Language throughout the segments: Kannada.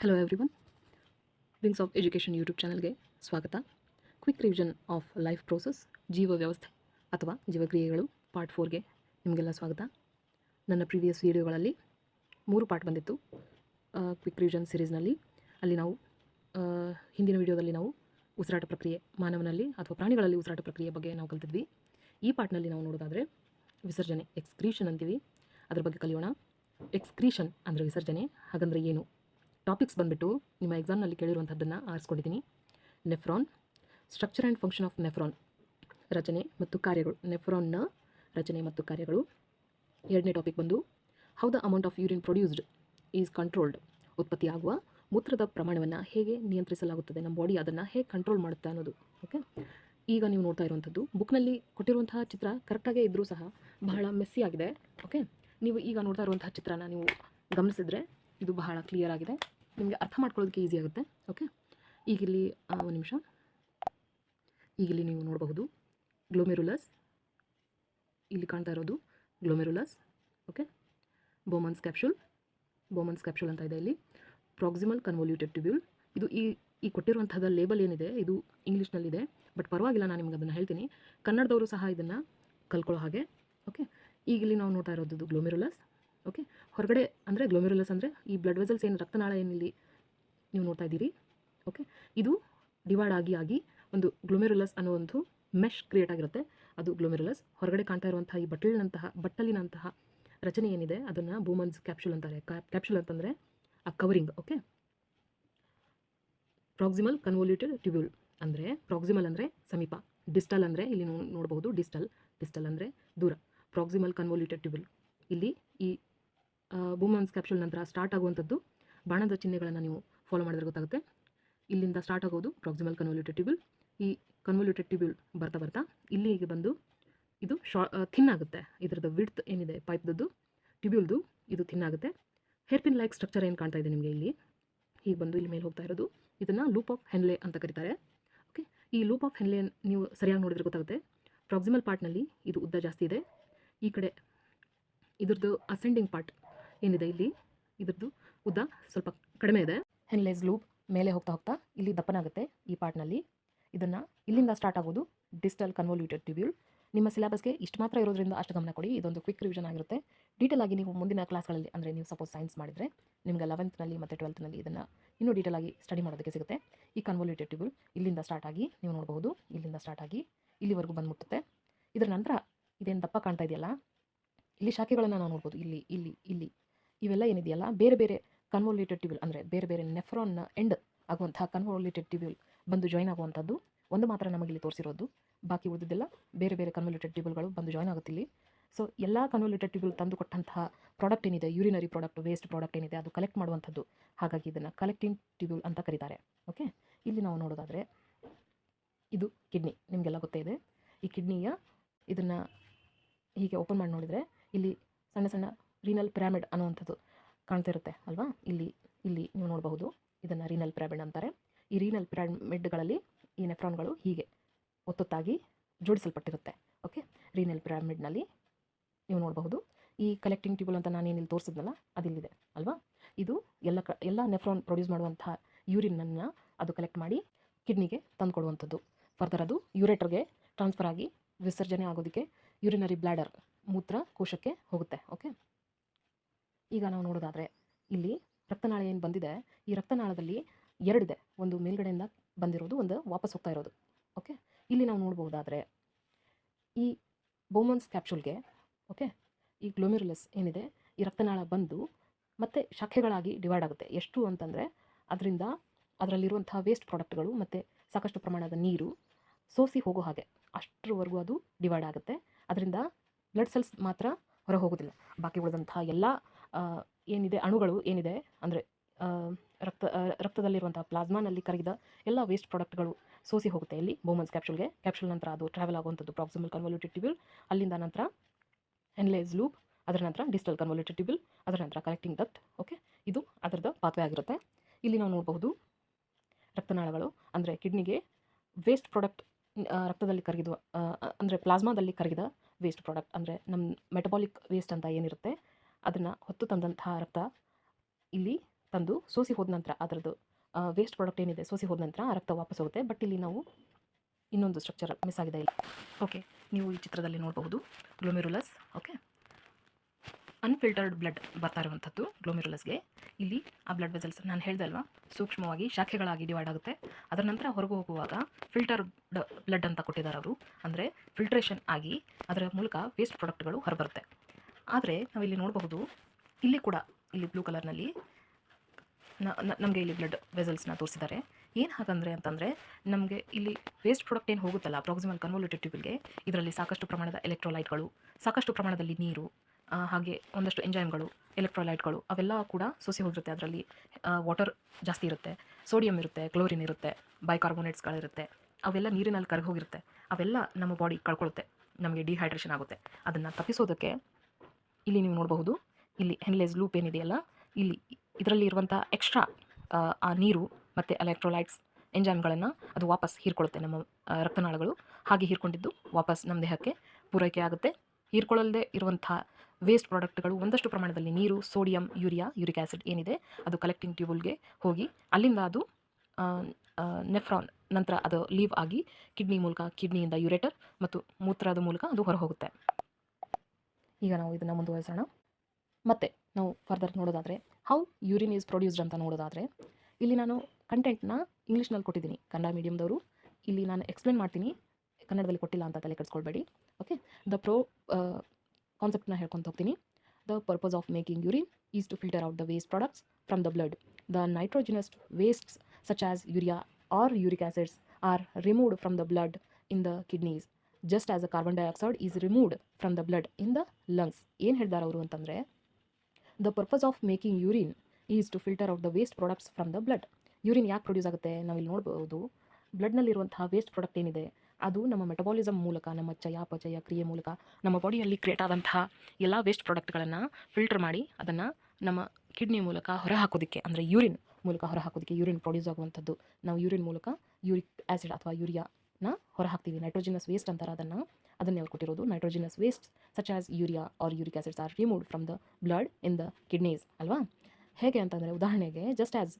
Hello everyone wings of education YouTube ಚಾನಲ್ಗೆ ಸ್ವಾಗತ. Quick revision of life process ಜೀವ ವ್ಯವಸ್ಥೆ ಅಥವಾ ಜೀವಕ್ರಿಯೆಗಳು ಪಾರ್ಟ್ ಫೋರ್ಗೆ ನಿಮಗೆಲ್ಲ ಸ್ವಾಗತ. ನನ್ನ ಪ್ರೀವಿಯಸ್ ವೀಡಿಯೋಗಳಲ್ಲಿ ಮೂರು ಪಾರ್ಟ್ ಬಂದಿತ್ತು. ಕ್ವಿಕ್ ರಿವಿಷನ್ ಸಿರೀಸ್ನಲ್ಲಿ ಅಲ್ಲಿ ನಾವು ಹಿಂದಿನ ವಿಡಿಯೋದಲ್ಲಿ ನಾವು ಉಸಿರಾಟ ಪ್ರಕ್ರಿಯೆ, ಮಾನವನಲ್ಲಿ ಅಥವಾ ಪ್ರಾಣಿಗಳಲ್ಲಿ ಉಸಿರಾಟ ಪ್ರಕ್ರಿಯೆ ಬಗ್ಗೆ ನಾವು ಕಲ್ತಿದ್ವಿ. ಈ ಪಾರ್ಟ್ನಲ್ಲಿ ನಾವು ನೋಡೋದಾದರೆ ವಿಸರ್ಜನೆ ಎಕ್ಸ್ಕ್ರೀಷನ್ ಅಂತೀವಿ. ಅದ್ರ ಬಗ್ಗೆ ಕಲಿಯೋಣ. ಎಕ್ಸ್ಕ್ರೀಷನ್ ಅಂದರೆ ವಿಸರ್ಜನೆ, ಹಾಗಂದರೆ ಏನು? ಟಾಪಿಕ್ಸ್ ಬಂದುಬಿಟ್ಟು ನಿಮ್ಮ ಎಕ್ಸಾಮ್ನಲ್ಲಿ ಕೇಳಿರುವಂಥದ್ದನ್ನು ಆರಿಸ್ಕೊಂಡಿದ್ದೀನಿ. Nephron structure and function of nephron ರಚನೆ ಮತ್ತು ಕಾರ್ಯಗಳು. ನೆಫ್ರಾನ್ನ ರಚನೆ ಮತ್ತು ಕಾರ್ಯಗಳು. ಎರಡನೇ ಟಾಪಿಕ್ ಬಂದು how the amount of urine produced is controlled ಉತ್ಪತ್ತಿಯಾಗುವ ಮೂತ್ರದ ಪ್ರಮಾಣವನ್ನು ಹೇಗೆ ನಿಯಂತ್ರಿಸಲಾಗುತ್ತದೆ, ನಮ್ಮ ಬಾಡಿ ಅದನ್ನು ಹೇಗೆ ಕಂಟ್ರೋಲ್ ಮಾಡುತ್ತೆ ಅನ್ನೋದು ಓಕೆ ಈಗ ನೀವು ನೋಡ್ತಾ ಇರುವಂಥದ್ದು ಬುಕ್ನಲ್ಲಿ ಕೊಟ್ಟಿರುವಂತಹ ಚಿತ್ರ ಕರೆಕ್ಟಾಗೇ ಇದ್ದರೂ ಸಹ ಬಹಳ ಮೆಸ್ಸಿ ಆಗಿದೆ ಓಕೆ ನೀವು ಈಗ ನೋಡ್ತಾ ಇರುವಂತಹ ಚಿತ್ರನ ನೀವು ಗಮನಿಸಿದ್ರೆ ಇದು ಬಹಳ ಕ್ಲಿಯರ್ ಆಗಿದೆ. ನಿಮಗೆ ಅರ್ಥ ಮಾಡ್ಕೊಳ್ಳೋದಕ್ಕೆ ಈಸಿ ಆಗುತ್ತೆ ಓಕೆ ಈಗಿಲ್ಲಿ ಒಂದು ನಿಮಿಷ. ಈಗಿಲ್ಲಿ ನೀವು ನೋಡಬಹುದು ಗ್ಲೋಮೆರುಲಸ್ ಇಲ್ಲಿ ಕಾಣ್ತಾ ಇರೋದು ಗ್ಲೋಮೆರುಲಸ್ ಓಕೆ ಬೋಮನ್ಸ್ ಕ್ಯಾಪ್ಶೂಲ್ ಬೋಮನ್ಸ್ ಕ್ಯಾಪ್ಶೂಲ್ ಅಂತ ಇದೆ ಇಲ್ಲಿ. ಪ್ರಾಕ್ಸಿಮಲ್ ಕನ್ವೊಲ್ಯೂಟೆಡ್ ಟ್ಯೂಬ್ಯೂಲ್ ಇದು ಈ ಈ ಕೊಟ್ಟಿರುವಂಥದ್ದು ಲೇಬಲ್ ಏನಿದೆ, ಇದು ಇಂಗ್ಲೀಷ್ನಲ್ಲಿದೆ ಬಟ್ ಪರವಾಗಿಲ್ಲ, ನಾನು ನಿಮ್ಗೆ ಅದನ್ನು ಹೇಳ್ತೀನಿ. ಕನ್ನಡದವರು ಸಹ ಇದನ್ನು ಕಲ್ಕೊಳ್ಳೋ ಹಾಗೆ ಓಕೆ ಈಗಿಲ್ಲಿ ನಾವು ನೋಡ್ತಾ ಇರೋದು ಗ್ಲೋಮೆರುಲಸ್ ಓಕೆ ಹೊರಗಡೆ ಅಂದರೆ ಗ್ಲೋಮೆರುಲಸ್ ಅಂದರೆ ಈ ಬ್ಲಡ್ ವೆಸಲ್ಸ್ ಏನು ರಕ್ತನಾಳ ಏನಿಲ್ಲಿ ನೀವು ನೋಡ್ತಾ ಇದ್ದೀರಿ? ಓಕೆ ಇದು ಡಿವೈಡ್ ಆಗಿ ಆಗಿ ಒಂದು ಗ್ಲೋಮೆರುಲಸ್ ಅನ್ನೋ ಒಂದು ಮೆಶ್ ಕ್ರಿಯೇಟ್ ಆಗಿರುತ್ತೆ. ಅದು ಗ್ಲೋಮೆರುಲಸ್ ಹೊರಗಡೆ ಕಾಣ್ತಾ ಇರುವಂತಹ ಈ ಬಟ್ಟಲಿನಂತಹ ಬಟ್ಟಲಿನಂತಹ ರಚನೆ ಏನಿದೆ, ಅದನ್ನು ಬೂಮನ್ಸ್ ಕ್ಯಾಪ್ಸುಲ್ ಅಂತಾರೆ. ಕ್ಯಾಪ್ಸುಲ್ ಅಂತಂದರೆ ಆ covering okay proximal convoluted tubule ಅಂದರೆ ಪ್ರಾಕ್ಸಿಮಲ್ ಅಂದರೆ ಸಮೀಪ. ಡಿಸ್ಟಲ್ ಅಂದರೆ ಇಲ್ಲಿ ನೋಡಬಹುದು ಡಿಸ್ಟಲ್ ಡಿಸ್ಟಲ್ ಅಂದರೆ ದೂರ. ಪ್ರಾಕ್ಸಿಮಲ್ ಕನ್ವಲ್ಯೂಟೆಡ್ ಟ್ಯೂಬ್ಯೂಲ್ ಇಲ್ಲಿ ಈ ಬೂಮನ್ಸ್ ಕ್ಯಾಪ್ಚುಲ್ ನಂತರ ಸ್ಟಾರ್ಟ್ ಆಗುವಂಥದ್ದು ಬಾಣದ ಚಿಹ್ನೆಗಳನ್ನು ನೀವು ಫಾಲೋ ಮಾಡಿದ್ರೆ ಗೊತ್ತಾಗುತ್ತೆ. ಇಲ್ಲಿಂದ ಸ್ಟಾರ್ಟ್ ಆಗೋದು ಪ್ರಾಕ್ಸಿಮಲ್ ಕನ್ವಲ್ಯೂಟೆಡ್ ಟ್ಯೂಬ್ಯೂಲ್ ಈ ಕನ್ವಲ್ಯೂಟೆಡ್ ಟ್ಯೂಬ್ಯೂಲ್ ಬರ್ತಾ ಬರ್ತಾ ಇಲ್ಲಿಗೆ ಬಂದು ಇದು ಶಾ ಥಿನ್ ಆಗುತ್ತೆ. ಇದರದ್ದು ವಿಡ್ತ್ ಏನಿದೆ ಪೈಪ್ದದ್ದು ಟ್ಯೂಬ್ಯೂಲ್ದು ಇದು ಥಿನ್ ಆಗುತ್ತೆ. ಹೇರ್ಪಿನ್ ಲೈಕ್ ಸ್ಟ್ರಕ್ಚರ್ ಏನು ಕಾಣ್ತಾ ಇದೆ ನಿಮಗೆ ಇಲ್ಲಿ? ಹೀಗೆ ಬಂದು ಇಲ್ಲಿ ಮೇಲೆ ಹೋಗ್ತಾ ಇರೋದು. ಇದನ್ನು ಲೂಪ್ ಆಫ್ ಹೆನ್ಲೆ ಅಂತ ಕರೀತಾರೆ. ಓಕೆ ಈ ಲೂಪ್ ಆಫ್ ಹೆನ್ಲೆ ನೀವು ಸರಿಯಾಗಿ ನೋಡಿದ್ರೆ ಗೊತ್ತಾಗುತ್ತೆ. ಪ್ರಾಕ್ಸಿಮಲ್ ಪಾರ್ಟ್ನಲ್ಲಿ ಇದು ಉದ್ದ ಜಾಸ್ತಿ ಇದೆ. ಈ ಕಡೆ ಇದ್ರದ್ದು ಅಸೆಂಡಿಂಗ್ ಪಾರ್ಟ್ ಏನಿದೆ ಇಲ್ಲಿ? ಇದ್ರದ್ದು ಉದ್ದ ಸ್ವಲ್ಪ ಕಡಿಮೆ ಇದೆ. ಹೆನ್ಲೇಸ್ ಲೂಪ್ ಮೇಲೆ ಹೋಗ್ತಾ ಹೋಗ್ತಾ ಇಲ್ಲಿ ದಪ್ಪನಾಗುತ್ತೆ ಈ ಪಾರ್ಟ್ನಲ್ಲಿ ಇದನ್ನು ಇಲ್ಲಿಂದ ಸ್ಟಾರ್ಟ್ ಆಗೋದು ಡಿಜಿಟಲ್ ಕನ್ವಲ್ಯೂಟೆಡ್ ಟ್ಯೂಬ್ಯೂಲ್ ನಿಮ್ಮ ಸಿಲೆಬಸ್ಗೆ ಇಷ್ಟು ಮಾತ್ರ ಇರೋದ್ರಿಂದ ಅಷ್ಟು ಗಮನ ಕೊಡಿ. ಇದೊಂದು ಕ್ವಿಕ್ ರಿವಿಷನ್ ಆಗಿರುತ್ತೆ. ಡೀಟೇಲ್ ಆಗಿ ನೀವು ಮುಂದಿನ ಕ್ಲಾಸ್ಗಳಲ್ಲಿ ಅಂದರೆ ನೀವು ಸಪೋಸ್ ಸೈನ್ಸ್ ಮಾಡಿದರೆ ನಿಮಗೆ ಲೆವೆಂತ್ನಲ್ಲಿ ಮತ್ತು ಟ್ವೆಲ್ತ್ನಲ್ಲಿ ಇದನ್ನು ಇನ್ನೂ ಡೀಟೇಲ್ ಆಗಿ ಸ್ಟಡಿ ಮಾಡೋದಕ್ಕೆ ಸಿಗುತ್ತೆ. ಈ ಕನ್ವಲ್ಯೂಟೆಡ್ ಟ್ಯೂಬ್ಯೂಲ್ ಇಲ್ಲಿಂದ ಸ್ಟಾರ್ಟ್ ಆಗಿ ನೀವು ನೋಡಬಹುದು. ಇಲ್ಲಿಂದ ಸ್ಟಾರ್ಟ್ ಆಗಿ ಇಲ್ಲಿವರೆಗೂ ಬಂದು ಮುಟ್ಟುತ್ತೆ ಇದರ ನಂತರ ಇದೇನು ದಪ್ಪ ಕಾಣ್ತಾ ಇದೆಯಲ್ಲ? ಇಲ್ಲಿ ಶಾಖೆಗಳನ್ನು ನಾವು ನೋಡ್ಬೋದು. ಇಲ್ಲಿ ಇಲ್ಲಿ ಇಲ್ಲಿ. ಇವೆಲ್ಲ ಏನಿದೆಯಲ್ಲ? ಬೇರೆ ಬೇರೆ ಕನ್ವೋಲೇಟೆಡ್ ಟ್ಯೂಬ್ಯೂಲ್ ಅಂದರೆ ಬೇರೆ ಬೇರೆ ನೆಫ್ರಾನ್ನ ಎಂಡ್ ಆಗುವಂತಹ ಕನ್ವೋಲೇಟೆಡ್ ಟ್ಯೂಬ್ಯೂಲ್ ಬಂದು ಜಾಯ್ನ್ ಆಗುವಂಥದ್ದು. ಒಂದು ಮಾತ್ರ ನಮಗೆ ಇಲ್ಲಿ ತೋರಿಸಿರೋದು. ಬಾಕಿ ಉಳಿದಿದ್ದೆಲ್ಲ ಬೇರೆ ಬೇರೆ ಕನ್ವಲ್ಯೂಟೆಡ್ ಟ್ಯೂಬ್ಯೂಲ್ಗಳು ಬಂದು ಜಾಯ್ನ್ ಆಗುತ್ತೆ ಇಲ್ಲಿ ಸೊ ಎಲ್ಲ ಕನ್ವಲ್ಯೂಟೆಡ್ ಟ್ಯೂಬ್ಯೂಲ್ ತಂದು ಕೊಟ್ಟಂತಹ ಪ್ರಾಡಕ್ಟ್ ಏನಿದೆ? ಯೂರಿನರಿ ಪ್ರಾಡಕ್ಟ್ ವೇಸ್ಟ್ ಪ್ರಾಡಕ್ಟ್ ಏನಿದೆ? ಅದು ಕಲೆಕ್ಟ್ ಮಾಡುವಂಥದ್ದು. ಹಾಗಾಗಿ ಇದನ್ನು ಕಲೆಕ್ಟಿಂಗ್ ಟ್ಯೂಬ್ಯೂಲ್ ಅಂತ ಕರೀತಾರೆ. ಓಕೆ ಇಲ್ಲಿ ನಾವು ನೋಡೋದಾದರೆ ಇದು ಕಿಡ್ನಿ ನಿಮಗೆಲ್ಲ ಗೊತ್ತೇ ಇದೆ. ಈ ಕಿಡ್ನಿಯ ಇದನ್ನು ಹೀಗೆ ಓಪನ್ ಮಾಡಿ ನೋಡಿದರೆ ಇಲ್ಲಿ ಸಣ್ಣ ಸಣ್ಣ ರೀನಲ್ ಪಿರಾಮಿಡ್ ಅನ್ನುವಂಥದ್ದು ಕಾಣ್ತಾ ಇರುತ್ತೆ ಅಲ್ವಾ? ಇಲ್ಲಿ ಇಲ್ಲಿ ನೀವು ನೋಡಬಹುದು, ಇದನ್ನು ರೀನಲ್ ಪಿರಾಮಿಡ್ ಅಂತಾರೆ. ಈ ರೀನಲ್ ಪಿರಾಮಿಡ್ಗಳಲ್ಲಿ ಈ ನೆಫ್ರಾನ್ಗಳು ಹೀಗೆ ಒತ್ತೊತ್ತಾಗಿ ಜೋಡಿಸಲ್ಪಟ್ಟಿರುತ್ತೆ, ಓಕೆ? ರೀನಲ್ ಪಿರಾಮಿಡ್ನಲ್ಲಿ ನೀವು ನೋಡಬಹುದು. ಈ ಕಲೆಕ್ಟಿಂಗ್ ಟ್ಯೂಬಲ್ ಅಂತ ನಾನು ಏನಿಲ್ಲಿ ತೋರಿಸಿದ್ನಲ್ಲ, ಅದಿಲ್ಲಿದೆ, ಅಲ್ವಾ? ಇದು ಎಲ್ಲ ಕ, ಎಲ್ಲ ನೆಫ್ರಾನ್ ಪ್ರೊಡ್ಯೂಸ್ ಮಾಡುವಂತಹ ಯೂರಿನನ್ನು ಅದು ಕಲೆಕ್ಟ್ ಮಾಡಿ ಕಿಡ್ನಿಗೆ ತಂದುಕೊಡುವಂಥದ್ದು. ಫರ್ದರ್ ಅದು ಯೂರೇಟರ್ಗೆ ಟ್ರಾನ್ಸ್ಫರ್ ಆಗಿ ವಿಸರ್ಜನೆ ಆಗೋದಕ್ಕೆ ಯೂರಿನರಿ ಬ್ಲ್ಯಾಡರ್ ಮೂತ್ರ ಕೋಶಕ್ಕೆ ಹೋಗುತ್ತೆ, ಓಕೆ? ಈಗ ನಾವು ನೋಡೋದಾದರೆ ಇಲ್ಲಿ ರಕ್ತನಾಳ ಏನು ಬಂದಿದೆ? ಈ ರಕ್ತನಾಳದಲ್ಲಿ ಎರಡಿದೆ. ಒಂದು ಮೇಲ್ಗಡೆಯಿಂದ ಬಂದಿರೋದು, ಒಂದು ವಾಪಸ್ ಹೋಗ್ತಾ ಇರೋದು. ಓಕೆ? ಇಲ್ಲಿ ನಾವು ನೋಡ್ಬೋದಾದರೆ ಈ ಬೋಮನ್ಸ್ ಕ್ಯಾಪ್ಸೂಲ್ಗೆ ಓಕೆ? ಈ ಗ್ಲೋಮೆರುಲಸ್ ಏನಿದೆ, ಈ ರಕ್ತನಾಳ ಬಂದು ಮತ್ತು ಶಾಖೆಗಳಾಗಿ ಡಿವೈಡ್ ಆಗುತ್ತೆ. ಎಷ್ಟು ಅಂತಂದರೆ ಅದರಿಂದ ಅದರಲ್ಲಿರುವಂಥ ವೇಸ್ಟ್ ಪ್ರಾಡಕ್ಟ್ಗಳು ಮತ್ತು ಸಾಕಷ್ಟು ಪ್ರಮಾಣದ ನೀರು ಸೋಸಿ ಹೋಗೋ ಹಾಗೆ. ಅಷ್ಟರವರೆಗೂ ಅದು ಡಿವೈಡ್ ಆಗುತ್ತೆ. ಅದರಿಂದ ಬ್ಲಡ್ ಸೆಲ್ಸ್ ಮಾತ್ರ ಹೊರ ಹೋಗೋದಿಲ್ಲ ಬಾಕಿ ಉಳಿದಂಥ ಎಲ್ಲ ಏನಿದೆ, ಅಣುಗಳು ಏನಿದೆ, ಅಂದರೆ ರಕ್ತ ರಕ್ತದಲ್ಲಿರುವಂಥ ಪ್ಲಾಸ್ಮಾನಲ್ಲಿ ಕರಗಿದ ಎಲ್ಲ ವೇಸ್ಟ್ ಪ್ರಾಡಕ್ಟ್ಗಳು ಸೋಸಿ ಹೋಗುತ್ತೆ ಇಲ್ಲಿ ಬೋಮನ್ಸ್ ಕ್ಯಾಪ್ಸುಲ್ಗೆ ಕ್ಯಾಪ್ಸುಲ್ ನಂತರ ಅದು ಟ್ರಾವೆಲ್ ಆಗುವಂಥದ್ದು ಪ್ರಾಕ್ಸಿಮಲ್ ಕನ್ವಲ್ಯೂಟೆಡ್ ಟ್ಯೂಬಲ್ ಅಲ್ಲಿಂದ ನಂತರ ಎನ್ಲೇಸ್ ಲೂಪ್ ಅದರ ನಂತರ ಡಿಜಿಟಲ್ ಕನ್ವಲ್ಯೂಟೆಡ್ ಟ್ಯೂಬ್ಯೂಲ್ ಅದರ ನಂತರ ಕಲೆಕ್ಟಿಂಗ್ ಡಕ್ಟ್ ಓಕೆ ಇದು ಅದರದ್ದು ಪಾತ್ವೆ ಆಗಿರುತ್ತೆ. ಇಲ್ಲಿ ನಾವು ನೋಡಬಹುದು ರಕ್ತನಾಳಗಳು, ಅಂದರೆ ಕಿಡ್ನಿಗೆ ವೇಸ್ಟ್ ಪ್ರಾಡಕ್ಟ್ ರಕ್ತದಲ್ಲಿ ಕರಗಿದ ಅಂದರೆ ಪ್ಲಾಸ್ಮಾದಲ್ಲಿ ಕರಗಿದ ವೇಸ್ಟ್ ಪ್ರಾಡಕ್ಟ್ ಅಂದರೆ ನಮ್ಮ ಮೆಟಬಾಲಿಕ್ ವೇಸ್ಟ್ ಅಂತ ಏನಿರುತ್ತೆ ಅದನ್ನು ಹೊತ್ತು ತಂದಂತಹ ರಕ್ತ ಇಲ್ಲಿ ತಂದು ಸೋಸಿ ಹೋದ ನಂತರ ಅದರದ್ದು ವೇಸ್ಟ್ ಪ್ರಾಡಕ್ಟ್ ಏನಿದೆ ಸೋಸಿ ಹೋದ ನಂತರ ರಕ್ತ ವಾಪಸ್ ಹೋಗುತ್ತೆ. ಬಟ್ ಇಲ್ಲಿ ನಾವು ಇನ್ನೊಂದು ಸ್ಟ್ರಕ್ಚರ್ ಮಿಸ್ ಆಗಿದೆ ಇಲ್ಲಿ. ಓಕೆ ನೀವು ಈ ಚಿತ್ರದಲ್ಲಿ ನೋಡಬಹುದು ಗ್ಲೋಮಿರುಲಸ್ ಓಕೆ ಅನ್ಫಿಲ್ಟರ್ಡ್ ಬ್ಲಡ್ ಬರ್ತಾ ಇರುವಂಥದ್ದು ಗ್ಲೋಮಿರುಲಸ್ಗೆ ಇಲ್ಲಿ ಆ ಬ್ಲಡ್ ವೆಸಲ್ಸ್ ನಾನು ಹೇಳ್ದಲ್ವಾ ಸೂಕ್ಷ್ಮವಾಗಿ ಶಾಖೆಗಳಾಗಿ ಡಿವೈಡ್ ಆಗುತ್ತೆ. ಅದರ ನಂತರ ಹೊರಗೆ ಹೋಗುವಾಗ ಫಿಲ್ಟರ್ಡ್ ಬ್ಲಡ್ ಅಂತ ಕೊಟ್ಟಿದ್ದಾರೆ ಅವರು. ಅಂದರೆ ಫಿಲ್ಟ್ರೇಷನ್ ಆಗಿ ಅದರ ಮೂಲಕ ವೇಸ್ಟ್ ಪ್ರಾಡಕ್ಟ್ಗಳು ಹೊರಬರುತ್ತೆ. ಆದರೆ ನಾವಿಲ್ಲಿ ನೋಡಬಹುದು, ಇಲ್ಲಿ ಕೂಡ, ಇಲ್ಲಿ ಬ್ಲೂ ಕಲರ್ನಲ್ಲಿ ನಮಗೆ ಇಲ್ಲಿ ಬ್ಲಡ್ ವೆಸಲ್ಸ್ನ ತೋರಿಸಿದ್ದಾರೆ. ಏನು ಹಾಗಂದರೆ ಅಂತಂದರೆ, ನಮಗೆ ಇಲ್ಲಿ ವೇಸ್ಟ್ ಪ್ರಾಡಕ್ಟ್ ಏನು ಹೋಗುತ್ತಲ್ಲ ಪ್ರಾಕ್ಸಿಮಲ್ ಕನ್ವೋಲ್ಯೂಟೆಡ್ ಟ್ಯೂಬ್ಗೆ ಇದರಲ್ಲಿ ಸಾಕಷ್ಟು ಪ್ರಮಾಣದ ಎಲೆಕ್ಟ್ರೋಲೈಟ್ಗಳು ಸಾಕಷ್ಟು ಪ್ರಮಾಣದಲ್ಲಿ ನೀರು ಹಾಗೆ ಒಂದಷ್ಟು ಎಂಜೈಮ್ಗಳು ಎಲೆಕ್ಟ್ರೋಲೈಟ್ಗಳು ಅವೆಲ್ಲ ಕೂಡ ಸೋಸಿ ಹೋಗಿರುತ್ತೆ. ಅದರಲ್ಲಿ ವಾಟರ್ ಜಾಸ್ತಿ ಇರುತ್ತೆ ಸೋಡಿಯಂ ಇರುತ್ತೆ ಕ್ಲೋರಿನ್ ಇರುತ್ತೆ ಬೈಕಾರ್ಬೋನೇಟ್ಸ್ಗಳಿರುತ್ತೆ ಅವೆಲ್ಲ ನೀರಿನಲ್ಲಿ ಕರಗಿ ಹೋಗಿರುತ್ತೆ. ಅವೆಲ್ಲ ನಮ್ಮ ಬಾಡಿ ಕಳ್ಕೊಳ್ಳುತ್ತೆ ನಮಗೆ ಡಿಹೈಡ್ರೇಷನ್ ಆಗುತ್ತೆ. ಅದನ್ನು ತಪ್ಪಿಸೋದಕ್ಕೆ ಇಲ್ಲಿ ನೀವು ನೋಡಬಹುದು, ಇಲ್ಲಿ ಹೆನ್ಲೆಸ್ ಲೂಪ್ ಏನಿದೆಯಲ್ಲ, ಇಲ್ಲಿ ಇದರಲ್ಲಿ ಇರುವಂಥ ಎಕ್ಸ್ಟ್ರಾ ಆ ನೀರು ಮತ್ತು ಎಲೆಕ್ಟ್ರೋಲೈಟ್ಸ್ ಎಂಜಾಮ್ಗಳನ್ನು ಅದು ವಾಪಸ್ ಹೀರ್ಕೊಳ್ಳುತ್ತೆ ನಮ್ಮ ರಕ್ತನಾಳಗಳು. ಹಾಗೆ ಹೀರ್ಕೊಂಡಿದ್ದು ವಾಪಸ್ ನಮ್ಮ ದೇಹಕ್ಕೆ ಪೂರೈಕೆ ಆಗುತ್ತೆ. ಹೀರ್ಕೊಳ್ಳಲ್ಲದೆ ಇರುವಂಥ ವೇಸ್ಟ್ ಪ್ರಾಡಕ್ಟ್ಗಳು ಒಂದಷ್ಟು ಪ್ರಮಾಣದಲ್ಲಿ ನೀರು ಸೋಡಿಯಂ ಯೂರಿಯಾ ಯೂರಿಕ್ ಆ್ಯಸಿಡ್ ಏನಿದೆ ಅದು ಕಲೆಕ್ಟಿಂಗ್ ಟ್ಯೂಬಲ್ಗೆ ಹೋಗಿ ಅಲ್ಲಿಂದ ಅದು ನೆಫ್ರಾನ್ ನಂತರ ಅದು ಲೀವ್ ಆಗಿ ಕಿಡ್ನಿ ಮೂಲಕ ಕಿಡ್ನಿಯಿಂದ ಯುರೇಟರ್ ಮತ್ತು ಮೂತ್ರದ ಮೂಲಕ ಅದು ಹೊರ ಹೋಗುತ್ತೆ ಈಗ ನಾವು ಇದನ್ನು ಮುಂದುವರಿಸೋಣ. ಮತ್ತೆ ನಾವು ಫರ್ದರ್ ನೋಡೋದಾದರೆ ಹೌ ಯೂರಿನ್ ಈಸ್ ಪ್ರೊಡ್ಯೂಸ್ಡ್ ಅಂತ ನೋಡೋದಾದರೆ, ಇಲ್ಲಿ ನಾನು ಕಂಟೆಂಟ್ನ ಇಂಗ್ಲೀಷ್ನಲ್ಲಿ ಕೊಟ್ಟಿದ್ದೀನಿ. ಕನ್ನಡ ಮೀಡಿಯಮ್ದವರು ಇಲ್ಲಿ ನಾನು ಎಕ್ಸ್ಪ್ಲೇನ್ ಮಾಡ್ತೀನಿ. ಕನ್ನಡದಲ್ಲಿ ಕೊಟ್ಟಿಲ್ಲ ಅಂತ ತಲೆ ಕೆಡಿಸ್ಕೊಳ್ಬೇಡಿ. ಓಕೆ ದ ಪ್ರೋ ಕಾನ್ಸೆಪ್ಟ್ನ ಹೇಳ್ಕೊತ ಹೋಗ್ತೀನಿ. The purpose of making urine is to filter out the waste products from the blood the nitrogenous wastes such as urea or uric acids are removed from the blood in the kidneys just as a carbon dioxide is removed from the blood in the lungs ಏನು ಹೇಳ್ತಾರೆ ಅವರು ಅಂತಂದರೆ the purpose of making urine is to filter out the waste products from the blood urine ಯಾಕೆ ಪ್ರೊಡ್ಯೂಸ್ ಆಗುತ್ತೆ? ನಾವಿಲ್ಲಿ ನೋಡ್ಬೋದು ಬ್ಲಡ್ನಲ್ಲಿರುವಂತಹ ವೇಸ್ಟ್ ಪ್ರಾಡಕ್ಟ್ ಏನಿದೆ, ಅದು ನಮ್ಮ ಮೆಟಬಾಲಿಸಮ್ ಮೂಲಕ, ನಮ್ಮ ಚಯಾಪಚಯ ಕ್ರಿಯೆ ಮೂಲಕ, ನಮ್ಮ ಬಾಡಿಯಲ್ಲಿ ಕ್ರಿಯೇಟ್ ಆದಂತಹ ಎಲ್ಲ ವೇಸ್ಟ್ ಪ್ರಾಡಕ್ಟ್ಗಳನ್ನು ಫಿಲ್ಟರ್ ಮಾಡಿ ಅದನ್ನು ನಮ್ಮ ಕಿಡ್ನಿ ಮೂಲಕ ಹೊರಹಾಕೋದಕ್ಕೆ, ಅಂದರೆ ಯೂರಿನ್ ಮೂಲಕ ಹೊರಹಾಕೋದಕ್ಕೆ ಯೂರಿನ್ ಪ್ರೊಡ್ಯೂಸ್ ಆಗುವಂಥದ್ದು. ನಾವು ಯೂರಿನ್ ಮೂಲಕ ಯೂರಿಕ್ ಆ್ಯಸಿಡ್ ಅಥವಾ ಯೂರಿಯಾನ ಹೊರಹಾಕ್ತೀವಿ. ನೈಟ್ರೋಜಿನಸ್ ವೇಸ್ಟ್ ಅಂತಾರೆ ಅದನ್ನು. ಅದನ್ನೇ ಅವ್ರು ಕೊಟ್ಟಿರೋದು? Nitrogenous waste such as urea or uric acids are removed from the blood in the kidneys ಅಲ್ವಾ? ಹೇಗೆ ಅಂತಂದರೆ ಉದಾಹರಣೆಗೆ just as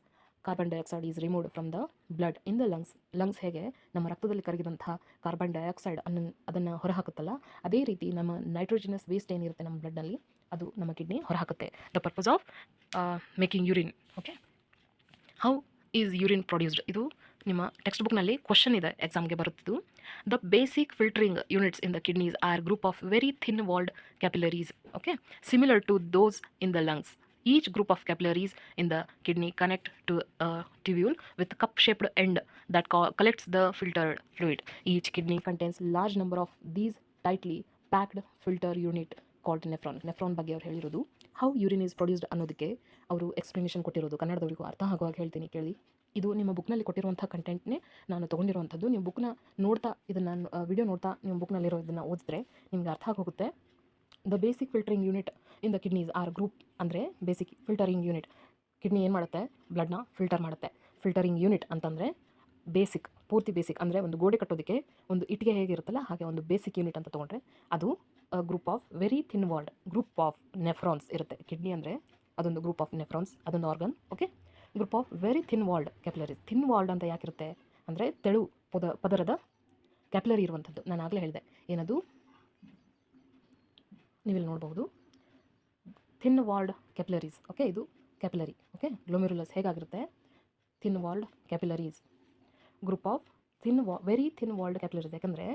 carbon dioxide is removed from the blood in the lungs lungs ಹೇಗೆ ನಮ್ಮ ರಕ್ತದಲ್ಲಿ ಕರಗಿದಂಥ ಕಾರ್ಬನ್ ಡೈಆಕ್ಸೈಡ್ ಅನ್ನು, ಅದನ್ನು ಹೊರಹಾಕುತ್ತಲ್ಲ, ಅದೇ ರೀತಿ ನಮ್ಮ ನೈಟ್ರೋಜಿನಸ್ ವೇಸ್ಟ್ ಏನಿರುತ್ತೆ ನಮ್ಮ ಬ್ಲಡ್ನಲ್ಲಿ ಅದು ನಮ್ಮ kidney ಹೊರಹಾಕುತ್ತೆ. The purpose of making urine okay how is urine produced ಇದು ನಿಮ್ಮ ಟೆಕ್ಸ್ಟ್ ಬುಕ್ನಲ್ಲಿ ಕ್ವಶನ್ ಇದೆ ಎಕ್ಸಾಮ್ಗೆ ಬರುತ್ತಿದ್ದು. The basic filtering units in the kidneys are group of very thin walled capillaries okay similar to those in the lungs each group of capillaries in the kidney connect to tubule with cup shaped end that ಕಾ collects the filtered fluid each kidney contains large number of these tightly packed filter unit called nephron nephron ಬಗ್ಗೆ ಅವ್ರು ಹೇಳಿರೋದು ಹೌ ಯೂರಿನ್ ಈಸ್ ಪ್ರೊಡ್ಯೂಸ್ಡ್ ಅನ್ನೋದಕ್ಕೆ ಅವರು ಎಕ್ಸ್ಪ್ಲನೇಷನ್ ಕೊಟ್ಟಿರೋದು. ಕನ್ನಡದವರಿಗೂ ಅರ್ಥ ಆಗುವಾಗ ಹೇಳ್ತೀನಿ ಕೇಳಿ. ಇದು ನಿಮ್ಮ ಬುಕ್ನಲ್ಲಿ ಕೊಟ್ಟಿರುವಂಥ ಕಂಟೆಂಟ್ನೇ ನಾನು ತೊಗೊಂಡಿರುವಂಥದ್ದು. ನೀವು ಬುಕ್ನ ನೋಡ್ತಾ ಇದನ್ನು ವಿಡಿಯೋ ನೋಡ್ತಾ ನೀವು ಬುಕ್ನಲ್ಲಿರೋ ಇದನ್ನು ಓದಿದ್ರೆ ನಿಮ್ಗೆ ಅರ್ಥ ಆಗೋಗುತ್ತೆ. The basic filtering unit in the kidneys are group ಅಂದರೆ ಬೇಸಿಕ್ ಫಿಲ್ಟರಿಂಗ್ ಯೂನಿಟ್ ಕಿಡ್ನಿ ಏನು ಮಾಡುತ್ತೆ? ಬ್ಲಡ್ನ ಫಿಲ್ಟರ್ ಮಾಡುತ್ತೆ. ಫಿಲ್ಟರಿಂಗ್ ಯೂನಿಟ್ ಅಂತಂದರೆ ಬೇಸಿಕ್ ಪೂರ್ತಿ ಬೇಸಿಕ್ ಅಂದರೆ ಒಂದು ಗೋಡೆ ಕಟ್ಟೋದಕ್ಕೆ ಒಂದು ಇಟ್ಟಿಗೆ ಹೇಗಿರುತ್ತಲ್ಲ ಹಾಗೆ ಒಂದು ಬೇಸಿಕ್ ಯೂನಿಟ್ ಅಂತ ತೊಗೊಂಡ್ರೆ ಅದು group of very thin walled group of nephrons ಇರುತ್ತೆ. ಕಿಡ್ನಿ ಅಂದರೆ ಅದೊಂದು ಗ್ರೂಪ್ ಆಫ್ ನೆಫ್ರಾನ್ಸ್ ಅದೊಂದು organ okay group of very thin walled capillaries thin walled ಅಂತ ಯಾಕಿರುತ್ತೆ? ಅಂದರೆ ತೆಳು ಪದ, ಪದರದ ಕ್ಯಾಪಿಲರಿ ಇರುವಂಥದ್ದು. ನಾನು ಆಗಲೇ ಹೇಳಿದೆ. ಏನದು? ನೀವಿಲ್ಲಿ ನೋಡಬಹುದು. ಥಿನ್ ವಾಲ್ಡ್ ಕ್ಯಾಪಿಲರೀಸ್ ಓಕೆ ಇದು capillary okay glomerulus ಹೇಗಾಗಿರುತ್ತೆ? Thin walled capillaries group of thin ವಾ ವೆರಿ ಥಿನ್ ವಾಲ್ಡ್ ಕ್ಯಾಪಿಲರೀಸ್ ಯಾಕಂದರೆ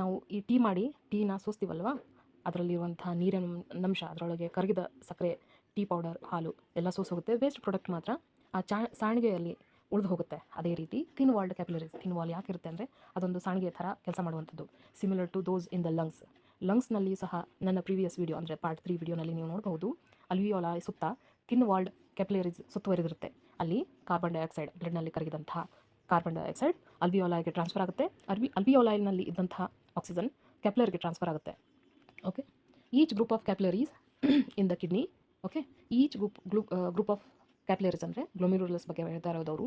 ನಾವು ಈ ಟೀ ಮಾಡಿ, ಟೀನ ಸೋಸ್ತೀವಲ್ವ? ಅದರಲ್ಲಿರುವಂಥ ನೀರಿನ ಅಂಶ, ಅದರೊಳಗೆ ಕರಗಿದ ಸಕ್ಕರೆ, ಟೀ ಪೌಡರ್, ಹಾಲು ಎಲ್ಲ ಸೋಸೋಗುತ್ತೆ. ವೇಸ್ಟ್ ಪ್ರಾಡಕ್ಟ್ ಮಾತ್ರ. ಆ ಚಾ ಸಾಣಿಗೆಯಲ್ಲಿ ಉಳಿದು ಹೋಗುತ್ತೆ. ಅದೇ ರೀತಿ thin walled capillaries thin wall ಯಾಕಿರುತ್ತೆ ಅಂದರೆ ಅದೊಂದು ಸಾಣಿಗೆಯ ಥರ ಕೆಲಸ ಮಾಡುವಂಥದ್ದು. Similar to those in the lungs ಲಂಗ್ಸ್ನಲ್ಲಿ ಸಹ ನನ್ನ ಪ್ರೀವಿಯಸ್ ವೀಡಿಯೋ ಅಂದರೆ ಪಾರ್ಟ್ ತ್ರೀ ವಿಡಿಯೋನಲ್ಲಿ ನೀವು ನೋಡಬಹುದು. ಅಲ್ವಿಯೋಲಾ ಸುತ್ತ ಥಿನ್ ವಾಲ್ಡ್ ಕ್ಯಾಪಿಲರೀಸ್ ಸುತ್ತುವರಿದಿರುತ್ತೆ. ಅಲ್ಲಿ ಕಾರ್ಬನ್ ಡೈಆಕ್ಸೈಡ್ ಬ್ಲಡ್ನಲ್ಲಿ ಕರಗಿದಂತಹ ಕಾರ್ಬನ್ ಡೈಆಕ್ಸೈಡ್ ಅಲ್ವಿಯೋಲಾಗೆ ಟ್ರಾನ್ಸ್ಫರ್ ಆಗುತ್ತೆ. ಅಲ್ವಿ ಅಲ್ವಿಯೋಲಾಯ್ನಲ್ಲಿ ಇದ್ದಂತಹ ಆಕ್ಸಿಜನ್ ಕ್ಯಾಪ್ಲರ್ಗೆ ಟ್ರಾನ್ಸ್ಫರ್ ಆಗುತ್ತೆ. Okay each group of capillaries in the kidney okay each group group group of capillaries ಅಂದರೆ ಗ್ಲೋಮಿರುಲಸ್ ಬಗ್ಗೆ ಹೇಳ್ತಾ ಇರೋದವರು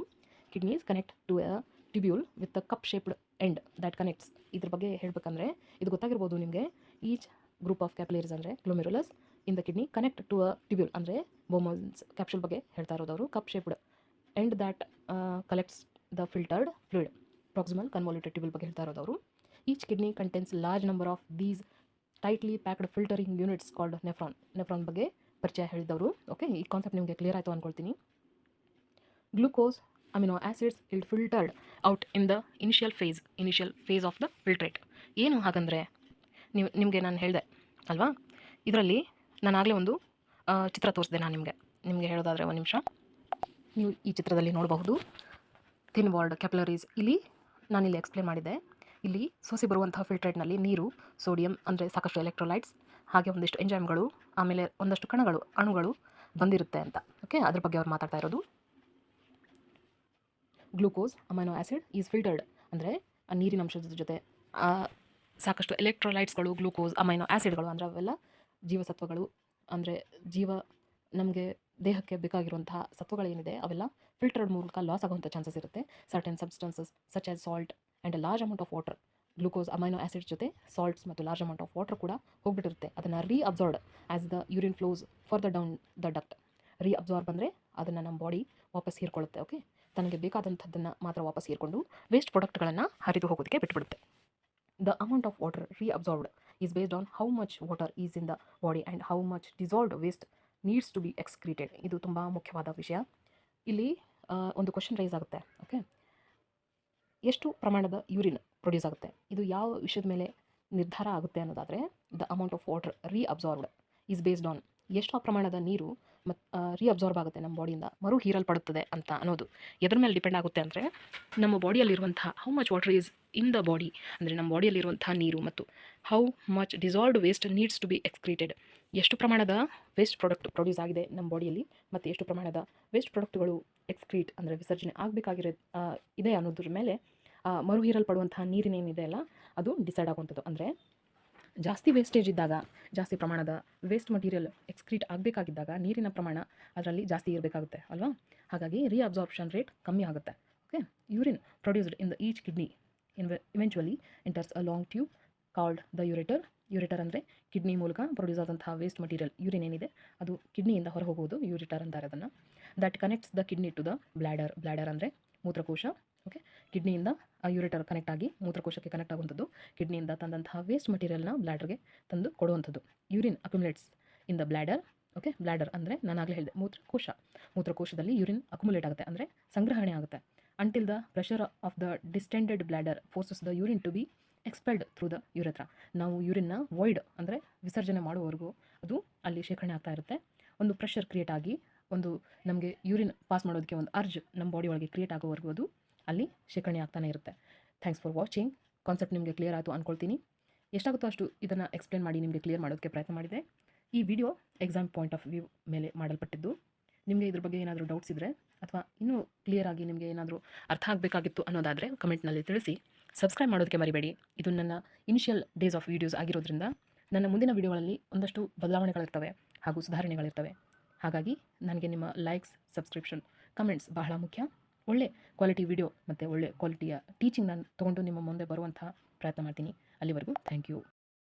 kidneys connect to a tubule with a cup shaped end that connects ಇದ್ರ ಬಗ್ಗೆ ಹೇಳಬೇಕಂದ್ರೆ, ಇದು ಗೊತ್ತಾಗಿರ್ಬೋದು ನಿಮಗೆ ಈಚ್ ಗ್ರೂಪ್ ಆಫ್ ಕ್ಯಾಪಿಲರೀಸ್ ಅಂದರೆ glomerulus in the kidney connect to a tubule ಅಂದರೆ ಬೋಮನ್ಸ್ ಕ್ಯಾಪ್ಸುಲ್ ಬಗ್ಗೆ ಹೇಳ್ತಾ ಇರೋದವರು cup shaped end that collects the filtered fluid proximal convoluted tubule ಬಗ್ಗೆ ಹೇಳ್ತಾ ಇರೋದವರು each kidney contains large number of these tightly packed filtering units called nephron nephron ಬಗ್ಗೆ ಪರಿಚಯ ಹೇಳಿದವರು. ಓಕೆ ಈ ಕಾನ್ಸೆಪ್ಟ್ ನಿಮಗೆ ಕ್ಲಿಯರ್ ಆಯಿತು ಅಂದ್ಕೊಳ್ತೀನಿ glucose amino acids will filtered out in the initial phase initial phase of the filtrate ಏನು ಹಾಗಂದರೆ, ನೀವು, ನಿಮಗೆ ನಾನು ಹೇಳಿದೆ ಅಲ್ವಾ? ಇದರಲ್ಲಿ ನಾನು ಆಗಲೇ ಒಂದು ಚಿತ್ರ ತೋರಿಸಿದೆ ನಾನು ನಿಮಗೆ. ನಿಮಗೆ ಹೇಳೋದಾದರೆ ಒಂದು ನಿಮಿಷ. ನೀವು ಈ ಚಿತ್ರದಲ್ಲಿ ನೋಡಬಹುದು. ಥಿನ್ ವಾಲ್ಡ್ ಕ್ಯಾಪ್ಲರೀಸ್ ಇಲ್ಲಿ ನಾನಿಲ್ಲಿ ಎಕ್ಸ್ಪ್ಲೇನ್ ಮಾಡಿದೆ ಇಲ್ಲಿ ಸೋಸಿ ಬರುವಂತಹ ಫಿಲ್ಟ್ರೇಟ್ನಲ್ಲಿ ನೀರು ಸೋಡಿಯಂ ಅಂದರೆ ಸಾಕಷ್ಟು ಎಲೆಕ್ಟ್ರೋಲೈಟ್ಸ್ ಹಾಗೆ ಒಂದಿಷ್ಟು ಎಂಜೈಮ್ಗಳು ಆಮೇಲೆ ಒಂದಷ್ಟು ಕಣಗಳು, ಅಣುಗಳು ಬಂದಿರುತ್ತೆ ಅಂತ. ಓಕೆ ಅದ್ರ ಬಗ್ಗೆ ಅವ್ರು ಮಾತಾಡ್ತಾ ಇರೋದು. Glucose amino acid is filtered ಅಂದರೆ ನೀರಿನ ಅಂಶದ ಜೊತೆ ಸಾಕಷ್ಟು ಎಲೆಕ್ಟ್ರೋಲೈಟ್ಸ್ಗಳು ಗ್ಲೂಕೋಸ್ ಅಮೈನೋ ಆ್ಯಸಿಡ್ಗಳು ಅಂದರೆ ಅವೆಲ್ಲ ಜೀವಸತ್ವಗಳು. ಅಂದರೆ ಜೀವ ನಮಗೆ ದೇಹಕ್ಕೆ ಬೇಕಾಗಿರುವಂತಹ ಸತ್ವಗಳೇನಿದೆ ಅವೆಲ್ಲ ಫಿಲ್ಟರ್ಡ್ ಮೂಲಕ ಲಾಸ್ ಆಗುವಂಥ ಚಾನ್ಸಸ್ ಇರುತ್ತೆ. Certain substances such as salt and a large amount of water glucose amino acid ಜೊತೆ ಸಾಲ್ಟ್ಸ್ ಮತ್ತು ಲಾರ್ಜ್ ಅಮೌಂಟ್ ಆಫ್ ವಾಟರ್ ಕೂಡ ಹೋಗ್ಬಿಟ್ಟಿರುತ್ತೆ. ಅದನ್ನು reabsorbed as the urine flows for the down the duct reabsorb ಅಂದರೆ ಅದನ್ನು ನಮ್ಮ ಬಾಡಿ ವಾಪಸ್ ಹೀರ್ಕೊಳ್ಳುತ್ತೆ ಓಕೆ ತನಗೆ ಬೇಕಾದಂಥದ್ದನ್ನು ಮಾತ್ರ ವಾಪಸ್ ಹೀರ್ಕೊಂಡು ವೇಸ್ಟ್ ಪ್ರಾಡಕ್ಟ್ಗಳನ್ನು ಹರಿದು ಹೋಗೋದಕ್ಕೆ ಬಿಟ್ಬಿಡುತ್ತೆ. The amount of water reabsorbed is based on how much water is in the body and how much dissolved waste needs to be excreted ಇದು ತುಂಬ ಮುಖ್ಯವಾದ ವಿಷಯ. ಇಲ್ಲಿ ಒಂದು ಕ್ವಶನ್ ರೈಸ್ ಆಗುತ್ತೆ ಓಕೆ ಎಷ್ಟು ಪ್ರಮಾಣದ ಯೂರಿನ್ ಪ್ರೊಡ್ಯೂಸ್ ಆಗುತ್ತೆ? ಇದು ಯಾವ ವಿಷಯದ ಮೇಲೆ ನಿರ್ಧಾರ ಆಗುತ್ತೆ ಅನ್ನೋದಾದರೆ the amount of water reabsorbed is based on ಎಷ್ಟು ಪ್ರಮಾಣದ ನೀರು ಮತ್ತು ರೀ ಅಬ್ಸಾರ್ಬ್ ಆಗುತ್ತೆ ನಮ್ಮ ಬಾಡಿಯಿಂದ ಮರು ಹೀರಲ್ಪಡುತ್ತದೆ ಅಂತ ಅನ್ನೋದು. ಎದ್ರ ಮೇಲೆ ಡಿಪೆಂಡ್ ಆಗುತ್ತೆ ಅಂದರೆ, ನಮ್ಮ ಬಾಡಿಯಲ್ಲಿರುವಂಥ how much water is in the body ಅಂದರೆ ನಮ್ಮ ಬಾಡಿಯಲ್ಲಿರುವಂಥ ನೀರು ಮತ್ತು how much dissolved waste needs to be excreted ಎಷ್ಟು ಪ್ರಮಾಣದ ವೇಸ್ಟ್ ಪ್ರಾಡಕ್ಟ್ ಪ್ರೊಡ್ಯೂಸ್ ಆಗಿದೆ ನಮ್ಮ ಬಾಡಿಯಲ್ಲಿ ಮತ್ತು ಎಷ್ಟು ಪ್ರಮಾಣದ ವೇಸ್ಟ್ ಪ್ರಾಡಕ್ಟ್ಗಳು ಎಕ್ಸ್ಕ್ರೀಟ್ ಅಂದರೆ ವಿಸರ್ಜನೆ ಆಗಬೇಕಾಗಿರೋ ಇದೆ ಅನ್ನೋದ್ರ ಮೇಲೆ ಮರುಹೀರಲ್ಪಡುವಂತಹ ಮರು ಹೀರಲ್ಪಡುವಂತಹ ನೀರಿನೇನಿದೆ ಅಲ್ಲ, ಅದು ಡಿಸೈಡ್ ಆಗುವಂಥದ್ದು. ಅಂದರೆ ಜಾಸ್ತಿ ವೇಸ್ಟೇಜ್ ಇದ್ದಾಗ, ಜಾಸ್ತಿ ಪ್ರಮಾಣದ ವೇಸ್ಟ್ ಮಟೀರಿಯಲ್ ಎಕ್ಸ್ಕ್ರೀಟ್ ಆಗಬೇಕಾಗಿದ್ದಾಗ ನೀರಿನ ಪ್ರಮಾಣ ಅದರಲ್ಲಿ ಜಾಸ್ತಿ ಇರಬೇಕಾಗುತ್ತೆ ಅಲ್ವಾ? ಹಾಗಾಗಿ ರೀಅಬ್ಸಾರ್ಪ್ಷನ್ ರೇಟ್ ಕಮ್ಮಿ ಆಗುತ್ತೆ. Okay urine produced in the each kidney in eventually enters a long tube called the ureter ureter ಅಂದರೆ ಕಿಡ್ನಿ ಮೂಲಕ ಪ್ರೊಡ್ಯೂಸ್ ಆದಂತಹ ವೇಸ್ಟ್ ಮಟೀರಿಯಲ್ ಯೂರಿನ್ ಏನಿದೆ? ಅದು ಕಿಡ್ನಿಯಿಂದ ಹೊರ ಹೋಗುವುದು ಯೂರಿಟರ್ ಅಂತಾರೆ ಅದನ್ನು. That connects the kidney to the bladder bladder ಅಂದರೆ ಮೂತ್ರಕೋಶ ಓಕೆ ಕಿಡ್ನಿಯಿಂದ ಆ ಯೂರಿಟರ್ ಕನೆಕ್ಟ್ ಆಗಿ ಮೂತ್ರಕೋಶಕ್ಕೆ ಕನೆಕ್ಟ್ ಆಗುವಂಥದ್ದು ಕಿಡ್ನಿಯಿಂದ ತಂದಂತಹ ವೇಸ್ಟ್ ಮಟೀರಿಯಲ್ನ ಬ್ಲ್ಯಾಡರ್ಗೆ ತಂದು ಕೊಡುವಂಥದ್ದು. Urine accumulates in the bladder okay bladder ಅಂದರೆ ನಾನು ಆಗಲೇ ಹೇಳಿದೆ, ಮೂತ್ರಕೋಶ. ಮೂತ್ರಕೋಶದಲ್ಲಿ ಯೂರಿನ್ ಅಕ್ಯುಮುಲೇಟ್ ಆಗುತ್ತೆ, ಅಂದರೆ ಸಂಗ್ರಹಣೆ ಆಗುತ್ತೆ. Until the pressure of the distended bladder forces the urine to be expelled through the urethra ನಾವು ಯೂರಿನ್ನ ವೈಡ್ ಅಂದರೆ ವಿಸರ್ಜನೆ ಮಾಡುವವರೆಗೂ ಅದು ಅಲ್ಲಿ ಶೇಖರಣೆ ಆಗ್ತಾ ಇರುತ್ತೆ. ಒಂದು ಪ್ರೆಷರ್ ಕ್ರಿಯೇಟ್ ಆಗಿ ಒಂದು ನಮಗೆ ಯೂರಿನ್ ಪಾಸ್ ಮಾಡೋದಕ್ಕೆ ಒಂದು ಅರ್ಜ್ ನಮ್ಮ ಬಾಡಿ ಒಳಗೆ ಕ್ರಿಯೇಟ್ ಆಗೋವರೆಗೂ ಅದು ಅಲ್ಲಿ ಶೇಖರಣೆ ಆಗ್ತಾನೆ ಇರುತ್ತೆ. ಥ್ಯಾಂಕ್ಸ್ ಫಾರ್ ವಾಚಿಂಗ್ ಕಾನ್ಸೆಪ್ಟ್ ನಿಮಗೆ ಕ್ಲಿಯರ್ ಆಯಿತು ಅಂದ್ಕೊಳ್ತೀನಿ ಎಷ್ಟಾಗುತ್ತೋ ಅಷ್ಟು ಇದನ್ನು ಎಕ್ಸ್ಪ್ಲೇನ್ ಮಾಡಿ ನಿಮಗೆ ಕ್ಲಿಯರ್ ಮಾಡೋದಕ್ಕೆ ಪ್ರಯತ್ನ ಮಾಡಿದೆ. ಈ video exam point of view ಮೇಲೆ ಮಾಡಲ್ಪಟ್ಟಿದ್ದು. ನಿಮಗೆ ಇದ್ರ ಬಗ್ಗೆ ಏನಾದರೂ ಡೌಟ್ಸ್ ಇದ್ದರೆ ಅಥವಾ ಇನ್ನೂ ಕ್ಲಿಯರ್ ಆಗಿ ನಿಮಗೆ ಏನಾದರೂ ಅರ್ಥ ಆಗಬೇಕಾಗಿತ್ತು ಅನ್ನೋದಾದರೆ ಕಮೆಂಟ್ನಲ್ಲಿ ತಿಳಿಸಿ. ಸಬ್ಸ್ಕ್ರೈಬ್ ಮಾಡೋದಕ್ಕೆ ಮರಿಬೇಡಿ. ಇದು ನನ್ನ ಇನಿಷಿಯಲ್ ಡೇಸ್ ಆಫ್ ವೀಡಿಯೋಸ್ ಆಗಿರೋದ್ರಿಂದ ನನ್ನ ಮುಂದಿನ ವೀಡಿಯೋಗಳಲ್ಲಿ ಒಂದಷ್ಟು ಬದಲಾವಣೆಗಳಿರ್ತವೆ ಹಾಗೂ ಸುಧಾರಣೆಗಳಿರ್ತವೆ. ಹಾಗಾಗಿ ನನಗೆ ನಿಮ್ಮ ಲೈಕ್ಸ್ ಸಬ್ಸ್ಕ್ರಿಪ್ಷನ್ ಕಮೆಂಟ್ಸ್ ಬಹಳ ಮುಖ್ಯ. ಒಳ್ಳೆ ಕ್ವಾಲಿಟಿ ವಿಡಿಯೋ ಮತ್ತು ಒಳ್ಳೆ ಕ್ವಾಲಿಟಿಯ ಟೀಚಿಂಗ್ ನಾನು ತೊಗೊಂಡು ನಿಮ್ಮ ಮುಂದೆ ಬರುವಂಥ ಪ್ರಯತ್ನ ಮಾಡ್ತೀನಿ. ಅಲ್ಲಿವರೆಗೂ ಥ್ಯಾಂಕ್ ಯು